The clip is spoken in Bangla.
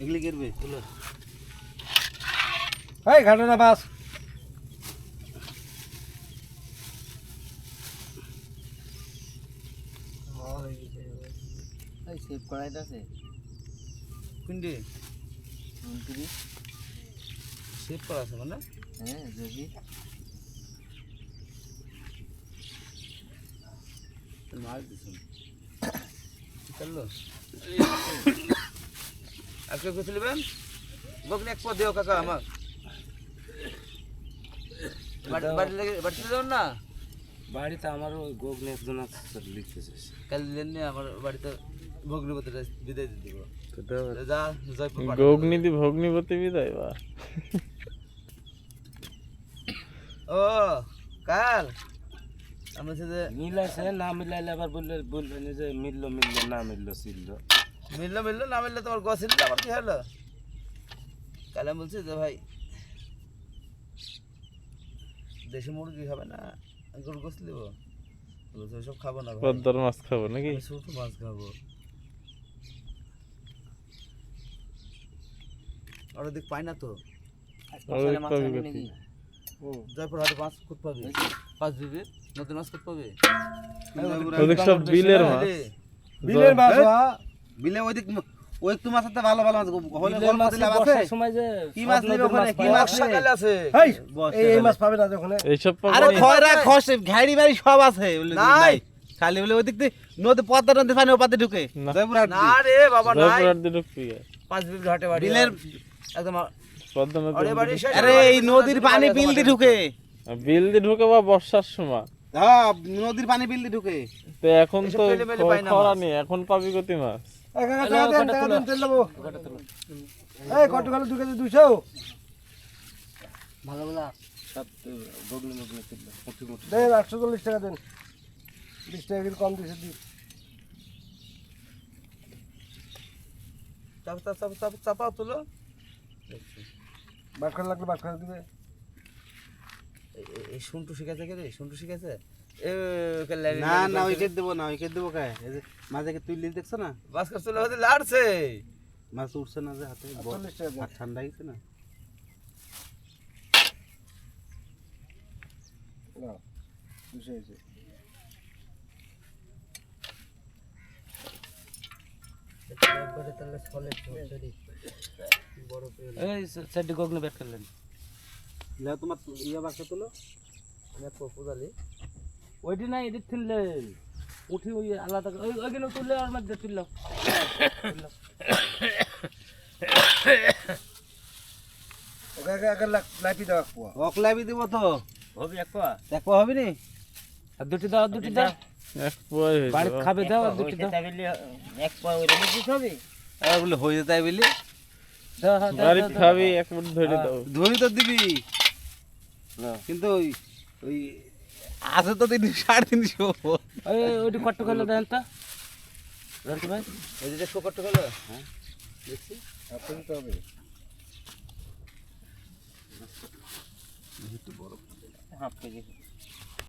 এগুলি করবে তুলো এই ঘাটে না বাস এই সেভ করাইতে আছে কোনটি উনত্রিশ সেভ করা আছে মানে হ্যাঁ যদি মার দিছুন চলল আজকে কোথায় নেবেন বকনি এক পদ দিও কাকা আমার। বাড়ি- বাড়ি বাড়িতে যাবেন না? বাড়িতে আমার ওই গোগনে একজন আছে লিখতেছে কাল লেনে আমার বাড়িতে ভগ্নিপতি বিদায় দিয়ে দিব। যা জয়পুর পাঠাবো। গগ্নিদি ভগ্নিপতি বিদায় বা ও কাল? আমি হচ্ছে যে না মিলাইলে আবার বললে বলবেন যে মিললো মিললো না মিললো সিললো মিললো মিললো না মিললে তোমার গছ আবার কি হলো? কাল আমি বলছি যে ভাই দেশি মুরগি খাবে না গরু গোস নিব বলছে ওইসব খাব না পদ্মার মাছ খাব নাকি? ছোট মাছ খাব। আর ওদিক পাই না তো। জয়পুর মাছ পাবে। পাঁচ দিবি? নতুন মাছ কুত পাবে? সব বিলের মাছ। বিলের মাছ হ্যাঁ? হওয়া বিলে ওই একটু মাছ আছে ভালো ভালো মাছ। হলে মাছ দিলে আছে সময় যে কি মাছ নেবে ওখানে? কি মাছ সকালে আছে এই এই এই মাছ পাবে না ওখানে। এইসব পাবো আরে খয়রা খস ঘাড়ি বাড়ি সব আছে। নাই। খালি বলে ওই দিক দিয়ে নদী পদ্মা নদী পানি ওপাতে ঢুকে। না। না রে বাবা নাই। জয়পুরহাট দিয়ে ঢুকবি পাঁচ বিল ঘাটে বাড়ি। বিলের একদম পদ্মা নদী আরে এই নদীর পানি বিল দিয়ে ঢুকে। বিল দিয়ে ঢুকে বা বর্ষার সময়। হ্যাঁ নদীর পানি বিল দিয়ে ঢুকে। তো এখন তো খরা নেই এখন পাবি কতি মাছ। এই কাকা টাকা দেন টাকা দেন তেল দেবো। এই কত গেল দু কেজি দুশো ভালো ভালো। সব গগনে মগনে তুললো মুঠি মুঠি দেন আটশো চল্লিশ টাকা দেন। বিশ টাকা করে কম দিয়েছে দিন। চাপ চাপ চাপ চাপ তুলো। বাট লাগলে দিবে। এই- শুনটু শিখাছে কে রে? শুনটু শিখাছে না না উইকেট দেবো না উইকেট দেবো কে এই যে মাঝে তুই লিল দেখছ না? বাস্কার চলে হতে লাড়ছে। মাছ উঠছে না যে হাতে ঠান্ডা গেছে না? তোমার ইয়া বাক্স তোলো পূজালি। ওইটি নাই এদিক তুললে। উঠি ওই আলাদা ওই ওইখানে তুললে আর মধ্যে তুললো। ওকে আগে দেওয়া কুয়া অকলাবি দিব তো। হবে এক পা দেখো হবে নি আর দুটি দাও দুটি দাও। এক বাড়ি খাবে দাও আর দুটি দাও। এক ওই দিতে হবে? আর বলে হয়ে যেতে বলি দাও হ্যাঁ, বাড়ি দাও, দাও। খাবি এক মিনিট ধরে দাও। ধরি তো দিবি। কিন্তু ওই ওই আছে তো তিন সাড়ে তিনশো। ওই ওইটি কষ্ট করলে দেন তো। রন্টু ভাই? এই যে শোকর টো গেল আপনি দিতে হবে। Half KG.